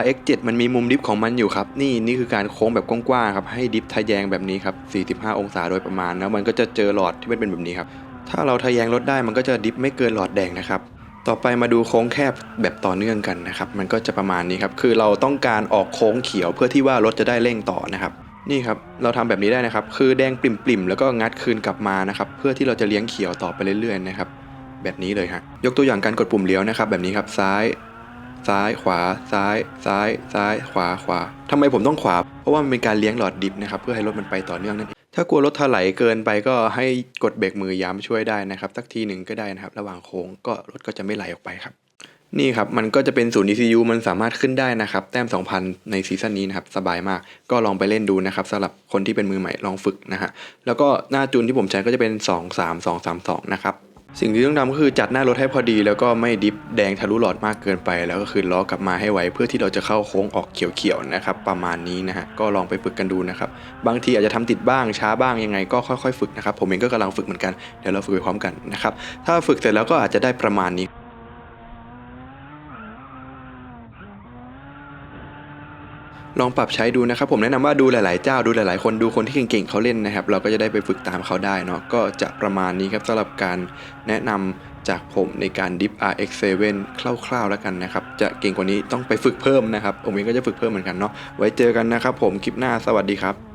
RX 7 มันมีมุมดิฟของมันอยู่ครับ นี่นี่คือการโค้งแบบกว้างๆครับ ให้ดิฟทะแยงแบบนี้ครับ 45 องศาโดยประมาณ แล้วมันก็จะเจอหลอดที่มันเป็นแบบนี้ครับ ถ้าเราทะแยงรถได้มันก็จะดิฟไม่เกินหลอดแดงนะครับ ต่อไปมาดูโค้งแคบแบบต่อเนื่องกันนะครับ มันก็จะประมาณนี้ครับ คือเราต้องการออกโค้งเขียวเพื่อที่ว่ารถจะได้เร่งต่อนะครับ นี่ครับ เราทำแบบนี้ได้นะครับ คือแดงปริ่มๆแล้วก็งัดคืนกลับมานะครับ เพื่อที่เราจะเลี้ยงเขียวต่อไปเรื่อยๆนะครับ แบบนี้เลยฮะ ยกตัวอย่างการกดปุ่มเลี้ยวนะครับ แบบนี้ครับซ้าย ซ้ายขวาซ้าย ซ้าย ซ้าย ขวาขวาทำไมผมต้องขวา เพราะว่ามันเป็นการเลี้ยงหลอดดิฟนะครับเพื่อให้รถมันไปต่อเนื่องนั่นเองถ้ากลัวรถถลายเกินไปก็ให้กดเบรกมือย้ำช่วยได้นะครับสักทีหนึ่งก็ได้นะครับระหว่างโค้งก็รถก็จะไม่ไหลออกไปครับนี่ครับ มันก็จะเป็นศูนย์ ECU มันสามารถขึ้นได้นะครับ แต้ม 2,000 ในซีซั่นนี้นะครับ สบายมาก ก็ลองไปเล่นดูนะครับสำหรับคนที่เป็นมือใหม่ลองฝึกนะฮะ แล้วก็หน้าจูนที่ผมใช้ก็จะเป็น 2 3 2 3 2 นะครับ สิ่งที่ต้องทำก็คือจัดหน้ารถให้พอดี แล้วก็ไม่ดิฟแดงทะลุหลอดมากเกินไป แล้วก็คือล้อกลับมาให้ไวเพื่อที่เราจะเข้าโค้งออกเขียวๆนะครับ ประมาณนี้นะฮะก็ลองไปฝึกกันดูนะครับ บางทีอาจจะทำติดบ้างช้าบ้างยังไงก็ค่อยๆ ฝึกนะครับ ผมเองก็กำลังฝึกเหมือนกันเดี๋ยวเราฝึกไปพร้อมกันนะครับถ้าฝึกเสร็จแล้วก็อาจจะได้ประมาณนี้ ลองปรับใช้ดูนะครับผมแนะนำว่าดูหลาย ๆ เจ้าดูหลาย ๆ คนดูคนที่เก่ง ๆ เขาเล่นนะครับ เราก็จะได้ไปฝึกตามเขาได้เนาะก็จะประมาณนี้ครับสำหรับการแนะนำจากผมในการดิฟ RX7 คร่าว ๆ แล้วกันนะครับ จะเก่งกว่านี้ต้องไปฝึกเพิ่มนะครับผมเองก็จะฝึกเพิ่มเหมือนกันเนาะไว้เจอกันนะครับผมคลิปหน้าสวัสดีครับ